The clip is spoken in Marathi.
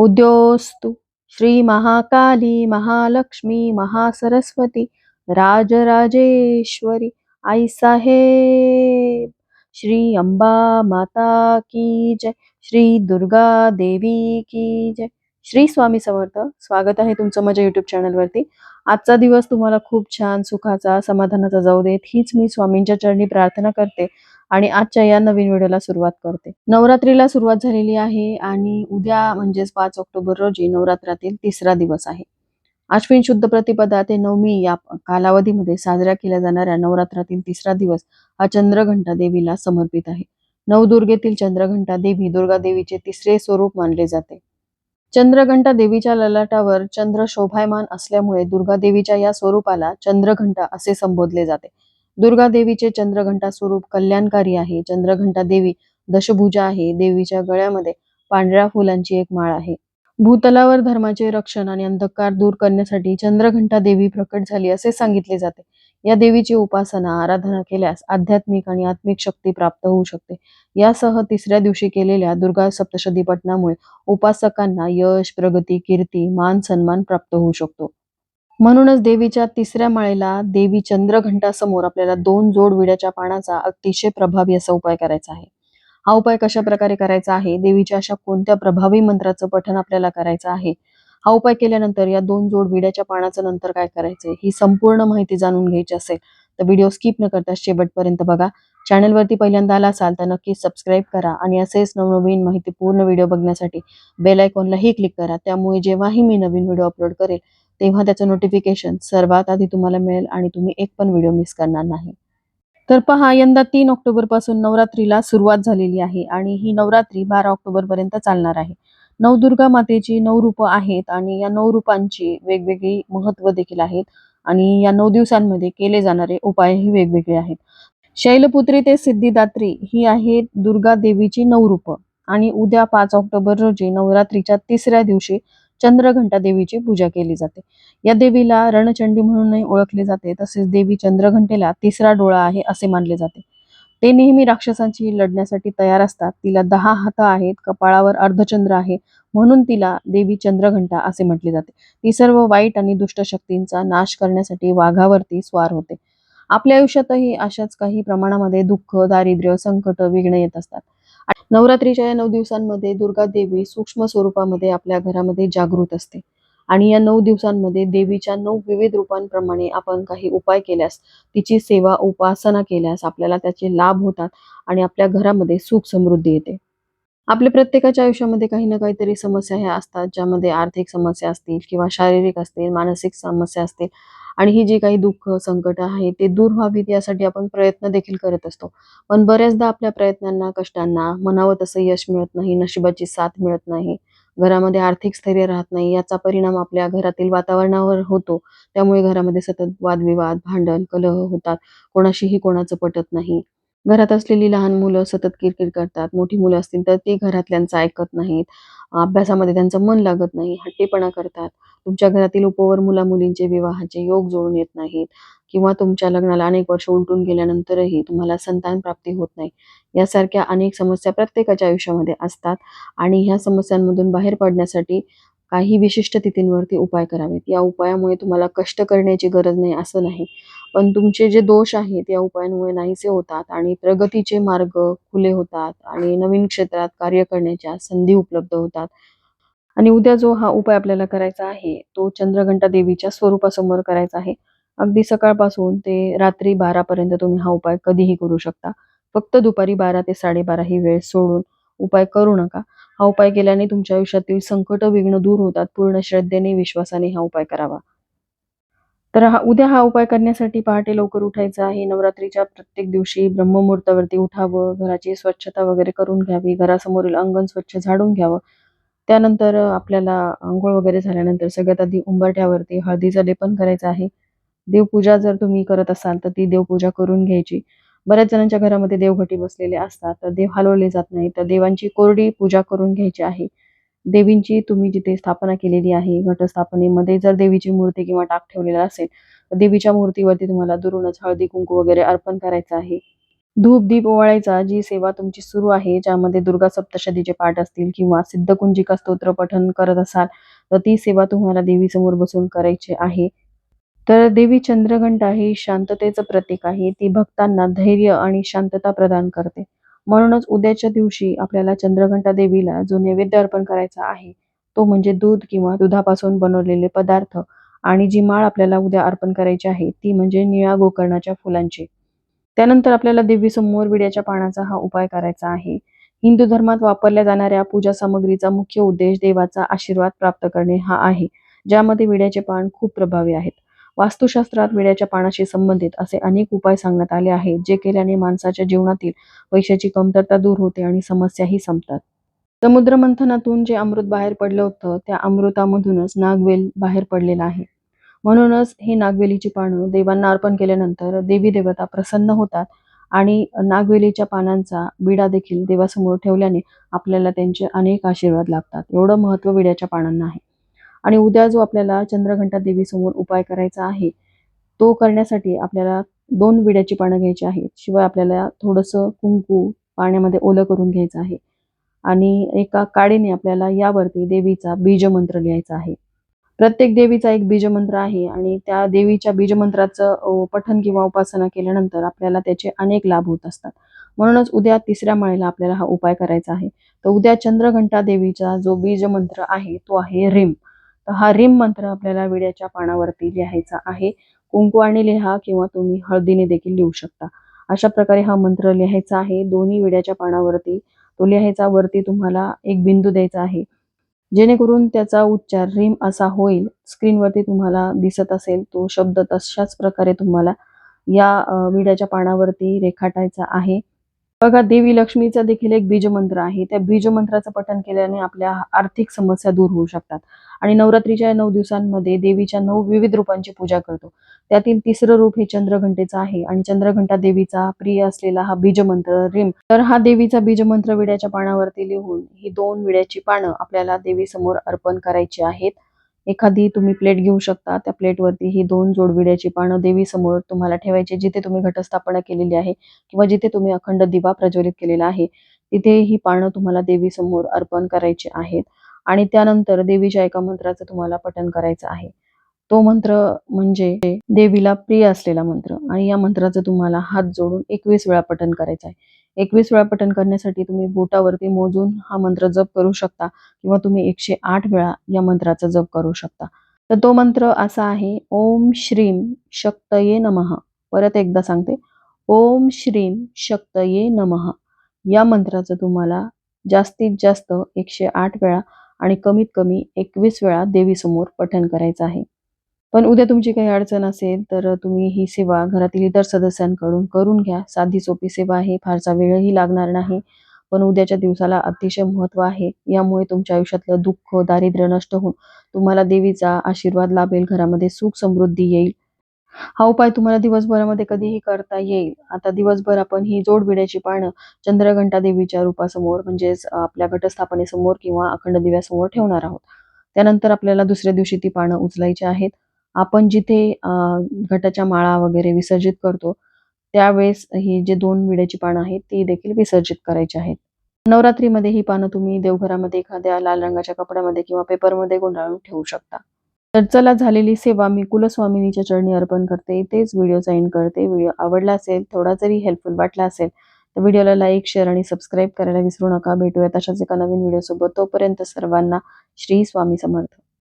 उद्योस्तु श्रीमहाकाली महालक्ष्मी महासरस्वती राजराजेश्वरी आई साहेब श्री अंबा माता की जय श्री दुर्गा देवी की जय. श्री स्वामी समर्थ स्वागत आहे तुमचं माझ्या युट्यूब चॅनलवरती आजचा दिवस तुम्हाला खूप छान सुखाचा समाधानाचा जाऊ देत हीच मी स्वामींच्या चरणी प्रार्थना करते. आणि आजच्या या नवीन व्हिडिओला सुरुवात करते. नवरात्रीला सुरुवात झालेली आहे आणि उद्या म्हणजेच पाच ऑक्टोबर रोजी नवरात्रातील तिसरा दिवस आहे. अश्विन शुद्ध प्रतिपदा ते नवमी या कालावधीमध्ये साजऱ्या केल्या जाणाऱ्या नवरात्रातील तिसरा दिवस हा चंद्रघंटा देवीला समर्पित आहे. नवदुर्गेतील चंद्रघंटा देवी दुर्गा देवीचे तिसरे स्वरूप मानले जाते. चंद्रघंटा देवीच्या ललाटावर चंद्र शोभायमान असल्यामुळे दुर्गा देवीच्या या स्वरूपाला चंद्रघंटा असे संबोधले जाते. दुर्गा देवीचे चंद्रघंटा स्वरूप कल्याणकारी आहे. चंद्रघंटा देवी दशभुजा आहे. देवीच्या गळ्यामध्ये पांढऱ्या फुलांची एक माळ आहे. भूतलावर धर्माचे रक्षण आणि अंधकार दूर करण्यासाठी चंद्रघंटा देवी प्रकट झाली असे सांगितले जाते. या देवीची उपासना आराधना केल्यास आध्यात्मिक आणि आत्मिक शक्ती प्राप्त होऊ शकते. यासह तिसऱ्या दिवशी केलेल्या दुर्गा सप्तशती पठणामुळे उपासकांना यश प्रगती कीर्ती मान सन्मान प्राप्त होऊ शकतो. म्हणूनच देवीच्या तिसऱ्या माळेला देवी चंद्रघंटासमोर आपल्याला दोन जोड विड्याच्या पानाचा अतिशय प्रभावी असा उपाय करायचा आहे. हा उपाय कशा प्रकारे करायचा आहे? देवीच्या अशा कोणत्या प्रभावी मंत्राचं पठण आपल्याला करायचं आहे? हा उपाय केल्यानंतर या दोन जोड विड्याच्या पानाचं नंतर काय करायचंय? ही संपूर्ण माहिती जाणून घ्यायची असेल तर व्हिडिओ स्किप न करता शेवटपर्यंत बघा. चॅनलवरती पहिल्यांदा आला असाल तर नक्की सबस्क्राईब करा आणि असेच नवनवीन माहिती पूर्ण व्हिडिओ बघण्यासाठी बेल आयकॉनलाही क्लिक करा. त्यामुळे जेव्हाही मी नवीन व्हिडिओ अपलोड करेल तेव्हा त्याचं नोटिफिकेशन सर्वात आधी तुम्हाला मिळेल आणि तुम्ही एक पण व्हिडिओ मिस करणार नाही. तर पहा यंदा तीन ऑक्टोबरपासून नवरात्रीला सुरुवात झालेली आहे आणि ही नवरात्री बारा ऑक्टोबर पर्यंत चालणार आहे. नवदुर्गा मातेची नऊ रूपं आहेत आणि या नऊ रूपांची वेगवेगळी महत्त्व देखील आहेत आणि या नऊ दिवसांमध्ये केले जाणारे उपायही वेगवेगळे आहेत. शैलपुत्री ते सिद्धिदात्री ही आहेत दुर्गा देवीची नऊ रूपं आणि उद्या पाच ऑक्टोबर रोजी नवरात्रीच्या तिसऱ्या दिवशी चंद्रघंटा देवीची पूजा केली जाते. या देवीला रणचंडी म्हणूनही ओळखले जाते तसेच देवी चंद्रघंटेला तिसरा डोळा आहे असे मानले जाते. ते नेहमी राक्षसांची लढण्यासाठी तयार असतात. तिला दहा हात आहेत कपाळावर अर्धचंद्र आहे म्हणून तिला देवी चंद्रघंटा असे म्हटले जाते. ती सर्व वाईट आणि दुष्ट शक्तींचा नाश करण्यासाठी वाघावरती स्वार होते. आपल्या आयुष्यातही अशाच काही प्रमाणामध्ये दुःख दारिद्र्य संकट विघ्न येत असतात. नवरात्रीच्या या नऊ दिवसांमध्ये दुर्गा देवी सूक्ष्म स्वरूपामध्ये आपल्या घरामध्ये जागृत असते. आणि या नऊ दिवसांमध्ये देवीच्या नऊ विविध रूपांप्रमाणे आपण काही उपाय केल्यास तिची सेवा उपासना केल्यास आपल्याला त्याचे लाभ होतात आणि आपल्या घरामध्ये सुख समृद्धी येते. आपल्या प्रत्येकाच्या आयुष्यामध्ये काही ना काहीतरी समस्या ह्या असतात ज्यामध्ये आर्थिक समस्या असतील किंवा शारीरिक असतील मानसिक समस्या असतील. आणि ही जी काही दुःख संकट आहे ते दूर व्हावीत यासाठी आपण प्रयत्न देखील करत असतो. पण बऱ्याचदा आपल्या प्रयत्नांना कष्टांना म्हणावं तसं यश मिळत नाही नशिबाची साथ मिळत नाही घरामध्ये आर्थिक स्थैर्य राहत नाही याचा परिणाम आपल्या घरातील वातावरणावर होतो. त्यामुळे घरामध्ये सतत वादविवाद भांडण कलह होतात. कोणाशीही कोणाचं पटत नाही. घरात असलेली लहान मुलं सतत किरकिर करतात मोठी मुलं असतील तर ती घरातल्यांचं ऐकत नाहीत अभ्यासामध्ये त्यांचं मन लागत नाही हट्टीपणा करतात. तुमच्या घरातील उपवर मुला मुलींचे विवाहाचे योग जुळून येत नाहीत किंवा तुमच्या लग्नाला अनेक वर्ष उलटून गेल्यानंतरही तुम्हाला संतान प्राप्ती होत नाही. यासारख्या अनेक समस्या प्रत्येकाच्या आयुष्यामध्ये असतात आणि ह्या समस्यांमधून बाहेर पडण्यासाठी काही विशिष्ट तिथींवरती उपाय करावेत. या उपायामुळे तुम्हाला कष्ट करण्याची गरज नाही असं नाही. पण तुमचे जे दोष आहेत या उपायांमुळे नाहीसे होतात आणि प्रगतीचे मार्ग खुले होतात आणि नवीन क्षेत्रात कार्य करण्याच्या संधी उपलब्ध होतात. आणि उद्या जो हा उपाय आपल्याला करायचा आहे तो चंद्रघंटा देवीच्या स्वरूपासमोर करायचा आहे. अगदी सकाळपासून ते रात्री बारा पर्यंत तुम्ही हा उपाय कधीही करू शकता. फक्त दुपारी बारा ते साडेबारा ही वेळ सोडून उपाय करू नका. हा उपाय केल्याने तुमच्या आयुष्यातील संकट विघ्न दूर होतात. पूर्ण श्रद्धेने विश्वासाने हा उपाय करावा. तर हा उद्या हा उपाय करण्यासाठी पहाटे लवकर उठायचं आहे. नवरात्रीच्या प्रत्येक दिवशी ब्रह्ममुहूर्तावरती उठावं. घराची स्वच्छता वगैरे करून घ्यावी. घरासमोरील अंगण स्वच्छ झाडून घ्यावं. त्यानंतर आपल्याला आंघोळ वगैरे झाल्यानंतर सगळ्यात आधी उंबरठ्यावरती हळदीचं लेपन करायचं आहे. देवपूजा जर तुम्ही करत असाल तर ती देवपूजा करून घ्यायची. बऱ्याच जणांच्या घरामध्ये देवघटी बसलेले असतात तर देव हलवले जात नाही तर देवांची कोरडी पूजा करून घ्यायची आहे. देवींची तुम्ही जिथे स्थापना केलेली आहे घटस्थापनेमध्ये जर देवीची मूर्ती किंवा टाक ठेवलेला असेल तर देवीच्या मूर्तीवरती तुम्हाला दुरूनच हळदी कुंकू वगैरे अर्पण करायचं आहे. धूप दीप ओवाळायचा जी सेवा तुमची सुरू आहे ज्यामध्ये दुर्गा सप्तशतीचे पाठ असतील किंवा सिद्धकुंजिका स्तोत्र पठण करत असाल तर ती सेवा तुम्हाला देवीसमोर बसून करायची आहे. तर देवी चंद्रघंटा ही शांततेचं प्रतीक आहे. ती भक्तांना धैर्य आणि शांतता प्रदान करते. म्हणूनच उद्याच्या दिवशी आपल्याला चंद्रघंटा देवीला जो नैवेद्य अर्पण करायचा आहे तो म्हणजे दूध किंवा दुधापासून बनवलेले पदार्थ आणि जी माळ आपल्याला उद्या अर्पण करायची आहे ती म्हणजे निळ्या गोकर्णाच्या फुलांची. त्यानंतर आपल्याला देवीसमोर विड्याच्या पानाचा हा उपाय करायचा आहे. हिंदू धर्मात वापरल्या जाणाऱ्या पूजा सामग्रीचा मुख्य उद्देश देवाचा आशीर्वाद प्राप्त करणे हा आहे ज्यामध्ये विड्याचे पान खूप प्रभावी आहेत. वास्तुशास्त्रात विड्याच्या पानाशी संबंधित असे अनेक उपाय सांगण्यात आले आहेत जे केल्याने माणसाच्या जीवनातील पैशाची कमतरता दूर होते आणि समस्याही संपतात. समुद्र मंथनातून जे अमृत बाहेर पडलं होतं त्या अमृतामधूनच नागवेल बाहेर पडलेला आहे. म्हणूनच हे नागवेलीची पानं देवांना अर्पण केल्यानंतर देवी देवता प्रसन्न होतात आणि नागवेलीच्या पानांचा विडा देखील देवासमोर ठेवल्याने आपल्याला त्यांचे अनेक आशीर्वाद लाभतात. एवढं महत्त्व विड्याच्या पानांना आहे. आणि उद्या जो आपल्याला चंद्रघंटा देवीसमोर उपाय करायचा आहे तो करण्यासाठी आपल्याला दोन विड्याची पानं घ्यायची आहेत. शिवाय आपल्याला थोडंसं कुंकू पाण्यामध्ये ओलं करून घ्यायचं आहे. आणि एका काडीने आपल्याला यावरती देवीचा बीजमंत्र लिहायचा आहे. प्रत्येक देवीचा एक बीजमंत्र आहे आणि त्या देवीच्या बीजमंत्राचं पठन किंवा उपासना केल्यानंतर आपल्याला त्याचे अनेक लाभ होत असतात. म्हणूनच उद्या तिसऱ्या माळेला आपल्याला हा उपाय करायचा आहे. तर उद्या चंद्रघंटा देवीचा जो बीजमंत्र आहे तो आहे रिम. तर हा रिम मंत्र आपल्याला विड्याच्या पानावरती लिहायचा आहे. कुंकवाने लिहा किंवा तुम्ही हळदीने देखील लिहू शकता. अशा प्रकारे हा मंत्र लिहायचा आहे. दोन्ही विड्याच्या पानावरती तो लिहायचा. वरती तुम्हाला एक बिंदू द्यायचा आहे. जेणेकरून त्याचा उच्चार रिम असा होईल. स्क्रीनवरती तुम्हाला दिसत असेल तो शब्द तशाच प्रकारे तुम्हाला या विड्याच्या पानावरती रेखाटायचा आहे. बघा देवी लक्ष्मीचा देखील एक बीजमंत्र आहे. त्या बीजमंत्राचं पठण केल्याने आपल्या आर्थिक समस्या दूर होऊ शकतात. आणि नवरात्रीच्या नऊ दिवसांमध्ये देवीच्या नऊ विविध रूपांची पूजा करतो. त्यातील तिसरं रूप हे चंद्रघंटेचं आहे आणि चंद्रघंटा देवीचा प्रिय असलेला हा बीजमंत्र रिम. तर हा देवीचा बीजमंत्र विड्याच्या पानावरती लिहून ही दोन विड्याची पानं आपल्याला देवीसमोर अर्पण करायची आहेत. एखादी तुम्ही प्लेट घेऊ शकता. त्या प्लेटवरती ही दोन जोडविड्याची पानं देवीसमोर तुम्हाला ठेवायची जिथे तुम्ही घटस्थापना केलेली आहे किंवा जिथे तुम्ही अखंड दिवा प्रज्वलित केलेला आहे. तिथे ही पानं तुम्हाला देवीसमोर अर्पण करायची आहेत. आणि त्यानंतर देवीच्या एका मंत्राचं तुम्हाला पठन करायचं आहे. तो मंत्र म्हणजे देवीला प्रिय असलेला मंत्र आणि या मंत्राचं तुम्हाला हात जोडून एकवीस वेळा पठन करायचं आहे. एकवीस वेळा पठन करण्यासाठी तुम्ही बोटावरती मोजून हा मंत्र जप करू शकता किंवा तुम्ही एकशे आठ वेळा या मंत्राचा जप करू शकता. तर तो मंत्र असा आहे ओम श्रीम शक्तये नमः. परत एकदा सांगते ओम श्रीम शक्तये नमः. या मंत्राचं तुम्हाला जास्तीत जास्त एकशे आठ वेळा आणि कमीत कमी एकवीस वेळा देवीसमोर पठण करायचं आहे. पण उद्या तुमची काही अडचण असेल तर तुम्ही ही सेवा घरातील इतर सदस्यांकडून करून घ्या. साधी सोपी सेवा आहे फारसा वेळही लागणार नाही. पण उद्याच्या दिवसाला अतिशय महत्त्व आहे. यामुळे तुमच्या आयुष्यातलं दुःख दारिद्र्य नष्ट होऊन तुम्हाला देवीचा आशीर्वाद लाभेल घरामध्ये सुख समृद्धी येईल. हा उपाय तुम्हाला दिवसभरामध्ये कधीही करता येईल. आता दिवसभर आपण ही जोड विड्याची पानं चंद्रघंटा देवीच्या रूपासमोर म्हणजेच आपल्या घटस्थापनेसमोर किंवा अखंड दिव्यासमोर ठेवणार आहोत. त्यानंतर आपल्याला दुसऱ्या दिवशी ती पानं उचलायची आहेत. आपण जिथे घटाच्या माळा वगैरे विसर्जित करतो त्यावेळेस ही जे दोन विड्याची पानं आहेत ती देखील विसर्जित करायची आहेत. नवरात्रीमध्ये ही पानं तुम्ही देवघरामध्ये एखाद्या लाल रंगाच्या कपड्यामध्ये किंवा पेपरमध्ये गुंडाळून ठेवू शकता. तर चला झालेली सेवा मी कुलस्वामिनीच्या चरणी अर्पण करते. इथेच व्हिडिओचा एंड करते. व्हिडिओ आवडला असेल थोडा जरी हेल्पफुल वाटला असेल तर व्हिडिओला लाईक शेअर आणि सबस्क्राईब करायला विसरू नका. भेटूया तशाच एका नवीन व्हिडिओसोबत तोपर्यंत सर्वांना श्री स्वामी समर्थ.